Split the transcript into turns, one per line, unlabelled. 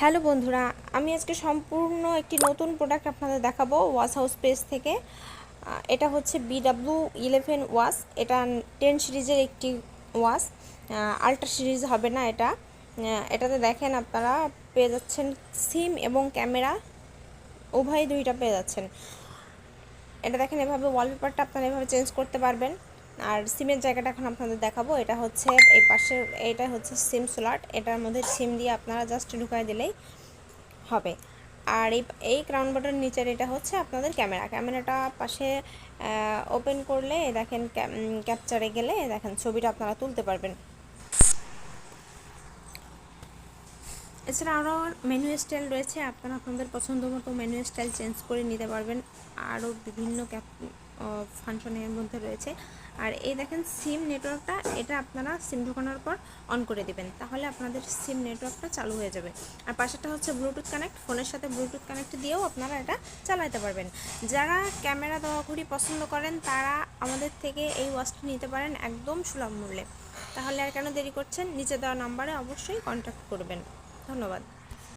Hello বন্ধুরা, আমি আজকে সম্পূর্ণ একটি নতুন প্রোডাক্ট আপনাদের দেখাবো ওয়াশ হাউস পেজ থেকে। এটা হচ্ছে বিডাব্লিউ ইলেভেন ওয়াশ এটা টেন সিরিজের একটি ওয়াশ আল্ট্রা সিরিজ হবে না এটা। এটাতে দেখেন আপনারা, পেয়ে যাচ্ছেন সিম এবং ক্যামেরা, উভয় দুইটা পেয়ে যাচ্ছেন। এটা দেখেন এভাবে ওয়ালপেপারটা আপনারা এভাবে চেঞ্জ করতে পারবেন। আর সিমের জায়গাটা এখন আপনাদের দেখাবো। এটা হচ্ছে এই পাশের, এটা হচ্ছে সিম স্লট এটার মধ্যে সিম দিয়ে আপনারা জাস্ট ঢুকাই দিলেই হবে। আর এই এই ক্রাউন বাটন নিচের এটা হচ্ছে আপনাদের ক্যামেরা। ক্যামেরাটা পাশে ওপেন করলে দেখেন ক্যাপচারে গেলে দেখেন ছবিটা আপনারা তুলতে পারবেন। এছাড়া আরও মেনু স্টাইল রয়েছে, আপনারা আপনাদের পছন্দ মতো মেনু স্টাইল চেঞ্জ করে নিতে পারবেন। আরও বিভিন্ন ক্যাপ ফাংশনের মধ্যে রয়েছে। আর এই দেখেন সিম নেটওয়ার্কটা এটা আপনারা সিম ঢোকানোর পর অন করে দিবেন। তাহলে আপনাদের সিম নেটওয়ার্কটা চালু হয়ে যাবে। আর পাশেটা হচ্ছে ব্লুটুথ কানেক্ট ফোনের সাথে ব্লুটুথ কানেক্ট দিয়েও আপনারা এটা চালাতে পারবেন। যারা ক্যামেরা দেওয়া ঘড়ি পছন্দ করেন, তারা আমাদের থেকে এই ওয়াচটি নিতে পারেন একদম সুলভ মূল্যে। তাহলে আর কেন দেরি করছেন? নিচে দেওয়া নাম্বারে অবশ্যই কন্ট্যাক্ট করবেন। ধন্যবাদ।